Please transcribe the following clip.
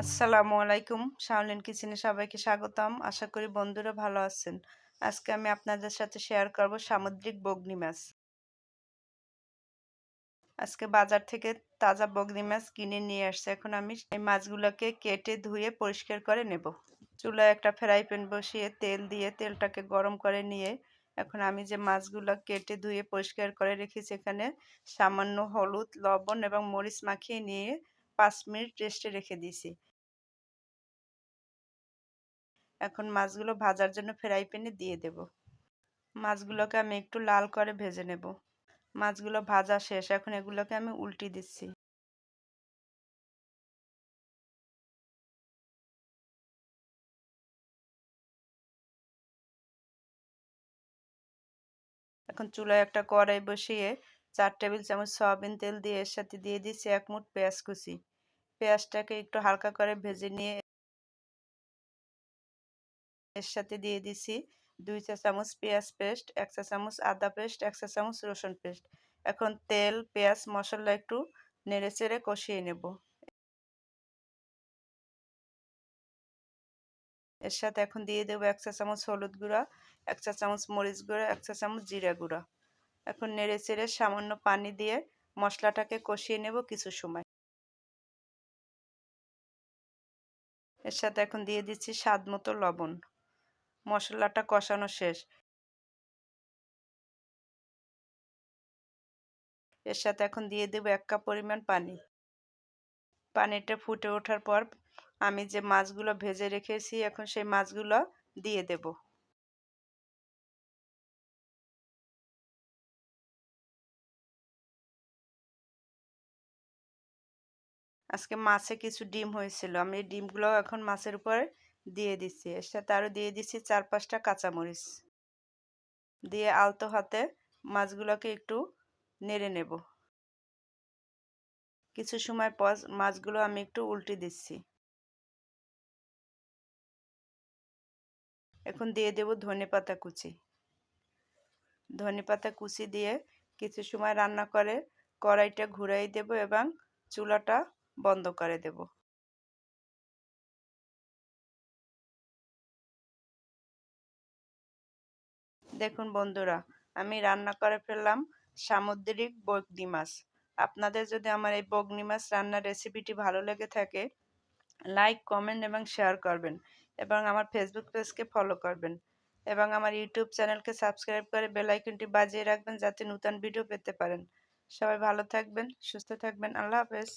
আসসালামু আলাইকুম। শাওলিন কিচেনে সবাইকে স্বাগতম। আশা করি বন্ধুরা ভালো আছেন। আজকে আমি আপনাদের সাথে শেয়ার করব সামুদ্রিক বগনি মাছ। আজকে বাজার থেকে তাজা বগনি মাছ কিনে নিয়ে আসছে। এখন আমি এই মাছগুলোকে কেটে ধুয়ে পরিষ্কার করে নেব। চুলায় একটা ফ্রাই প্যান বসিয়ে তেল দিয়ে তেলটাকে গরম করে নিয়ে এখন আমি যে মাছগুলো কেটে ধুয়ে পরিষ্কার করে রেখেছি এখানে সামান্য হলুদ, লবণ এবং মরিচ মাখিয়ে নিয়ে পাঁচ মিনিট রেস্টে রেখে দিয়েছি। এখন মাছগুলো ভাজার জন্য ফ্রাই প্যানে দিয়ে দেব। মাছগুলোকে আমি একটু লাল করে ভেজে নেব। মাছগুলো ভাজা শেষ, এখন এগুলোকে আমি উল্টি দিচ্ছি। এখন চুলায় একটা কড়াই বসিয়ে চার টেবিল চামচ সয়াবিন তেল দিয়ে এর সাথে দিয়ে দিচ্ছি এক মুঠ পেঁয়াজ কুচি। পেঁয়াজটাকে একটু হালকা করে ভেজে নিয়ে এর সাথে দিয়ে দিছি দুই চা চামচ পেঁয়াজ পেস্ট, এক চা চামচ আদা পেস্ট, এক চা চামচ রসুন পেস্ট। এখন তেল, পেঁয়াজ, মশলা একটু নেড়ে চেড়ে কষিয়ে নেব। এর সাথে এখন দিয়ে দেবো এক চা চামচ হলুদ গুঁড়া, এক চা চামচ মরিচ গুঁড়া, এক চা চামচ জিরা গুঁড়া। এখন নেড়ে চেড়ে সামান্য পানি দিয়ে মশলাটাকে কষিয়ে নেব কিছু সময়। এর সাথে এখন দিয়ে দিচ্ছি স্বাদ মতো লবণ। মশলাটা কষানো শেষ। এর সাথে এখন দিয়ে দেবো এক কাপ পরিমাণ পানি। পানিটা ফুটে ওঠার পর আমি যে মাছগুলো ভেজে রেখেছি, এখন সেই মাছগুলো দিয়ে দেব। আজকে মাছে কিছু ডিম হয়েছিল। আমি ডিমগুলো এখন মাছের উপরে দিয়ে দিচ্ছি এর সাথে আরও দিয়ে দিচ্ছি চার পাঁচটা কাঁচামরিচ। দিয়ে আলতো হাতে মাছগুলোকে একটু নেড়ে নেব। কিছু সময় পর মাছগুলো আমি একটু উল্টে দিচ্ছি। এখন দিয়ে দেব ধনে পাতা কুচি। ধনে পাতা কুচি দিয়ে কিছু সময় রান্না করে কড়াইটা ঘুরাই দেব এবং চুলাটা বন্ধ করে দেব। দেখুন বন্ধুরা, আমি রান্না করে ফেললাম সামুদ্রিক বগনি মাছ। আপনাদের যদি আমার এই বগনি মাছ রান্নার রেসিপিটি ভালো লেগে থাকে লাইক কমেন্ট এবং শেয়ার করবেন এবং আমার ফেসবুক পেজকে ফলো করবেন এবং আমার ইউটিউব চ্যানেলকে সাবস্ক্রাইব করে বেলাইকনটি বাজিয়ে রাখবেন যাতে নতুন ভিডিও পেতে পারেন। সবাই ভালো থাকবেন, সুস্থ থাকবেন, আল্লাহ হাফেজ।